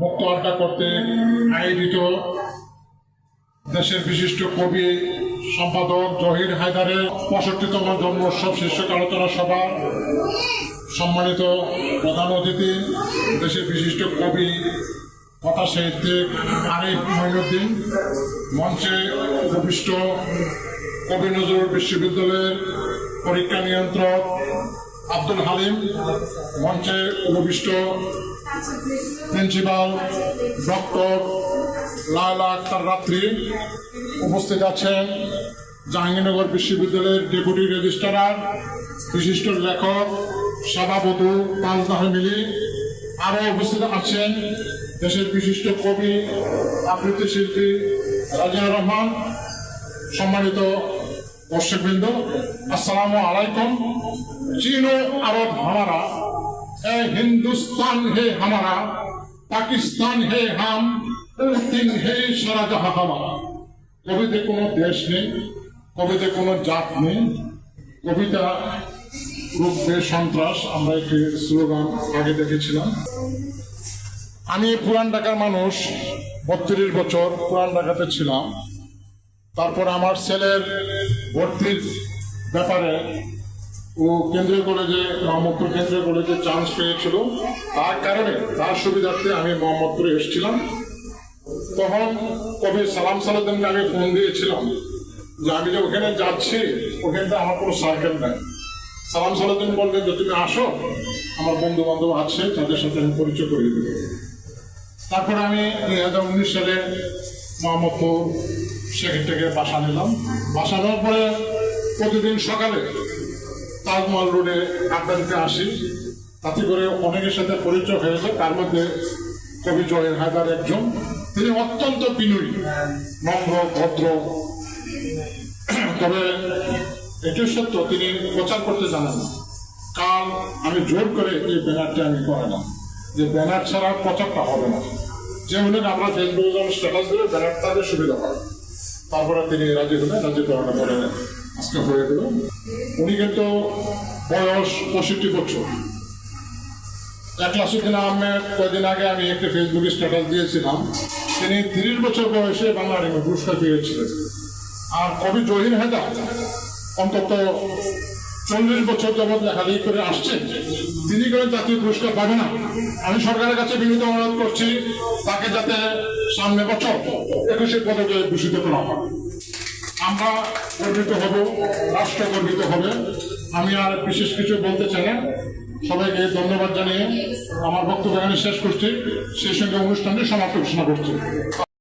মুক্ত আড্ডা করতে আয়োজিত দেশের বিশিষ্ট কবি, সম্পাদক জহির হায়দারের পঁয়ষট্টিতম জন্মোৎসব শীর্ষক আলোচনা সভা, সম্মানিত প্রধান অতিথি, দেশের বিশিষ্ট কবি কথা সাহিত্যিক আরিফ মঈনুদ্দিন মঞ্চে উপবিষ্ট কবি নজরুল বিশ্ববিদ্যালয়ের পরীক্ষা নিয়ন্ত্রক আব্দুল হালিম, মঞ্চে উপবিষ্ট প্রিন্সিপাল ডক্টর লায়লা আক্তার রাত্রি উপস্থিত আছেন। জাহাঙ্গীরনগর বিশ্ববিদ্যালয়ের ডেপুটি রেজিস্ট্রার, বিশিষ্ট লেখক সভাপতি পাঁচদাহ মিলি। আরও উপস্থিত আছেন দেশের বিশিষ্ট কবি আবৃত্তি শিল্পী রাজিয়া রহমান, সম্মানিত দর্শকবৃন্দ, আসসালামু আলাইকুম। চীন আরব হামারা এ হিন্দুস্তান হে হামারা, পাকিস্তান হে হাম, তিন হে সারা জাহা হামারা। কবিতে কোনো দেশ নেই, কবিতে কোনো জাত নেই, কবিতা রূপে সন্ত্রাস, আমরা একটি স্লোগান আগে দেখেছিলাম। আমি পুরান ঢাকার মানুষ, বত্রিশ বছর পুরান ঢাকাতে ছিলাম। তারপর আমার ছেলের ভর্তির ব্যাপারে ও কেন্দ্রীয় কলেজে মোহাম্মদপুর কেন্দ্রীয় কলেজে চান্স পেয়েছিল। তার কারণে, তার সুবিধার্থে আমি মোহাম্মদপুরে এসেছিলাম। তখন কবি সালাম সালাদিনকে আমি ফোন দিয়েছিলাম যে, আমি যে ওখানে যাচ্ছি, ওখানটা আমার কোনো সাইকেল নেই। সালাম সালাদিন বললেন যে, তুমি আসো, আমার বন্ধু বান্ধব আছে, তাদের সাথে আমি পরিচয় করিয়ে দেবো। তারপরে আমি দুই হাজার উনিশ সালে মোহাম্মদপুর সেখান থেকে বাসা নিলাম। বাসা নেওয়ার পরে প্রতিদিন সকালে তাজমহল রোডে আড্ডা আসি। তাতে করে অনেকের সাথে পরিচয় হয়েছে তার মধ্যে কবি জয়ের হায়দার একজন। তিনি অত্যন্ত বিনয়ী, নম্র, ভদ্র। তবে এটি সত্য, তিনি প্রচার করতে জানেন না। কাল আমি জোর করে এই ব্যানারটি আমি করে না যে ব্যানার ছাড়া প্রচারটা হবে না। যে উনি আমরা ফেসবুকে যখন স্ট্যাটাস দেবে ব্যানার তাদের সুবিধা হয় তারপরে তিনি রাজি হলেন, রাজি করানো করে আজকে হয়ে গেল। উনি কিন্তু বয়স পঁয়ষট্টি বছর। কয়েকদিন আগে আমি একটি ফেসবুকে স্ট্যাটাস দিয়েছিলাম। তিনি তিরিশ বছর বয়সে বাংলা পুরস্কার পেয়েছিলেন। আর কবি জহির হেদা অন্তত চল্লিশ বছর যাবৎ লেখালেখি করে আসছেন। তিনি করে জাতীয় পুরস্কার পাবে না। আমি সরকারের কাছে বিনীত অনুরোধ করছি, তাকে যাতে সামনে বছর একুশে পদকে ভূষিত করা হয়। আমরা গর্বিত হব, রাষ্ট্র গর্বিত হবে। আমি আর বিশেষ কিছু বলতে চাই না। সবাইকে ধন্যবাদ জানিয়ে আমার বক্তব্য এখানে শেষ করছি। সেই সঙ্গে অনুষ্ঠানটি সমাপ্ত ঘোষণা করছি।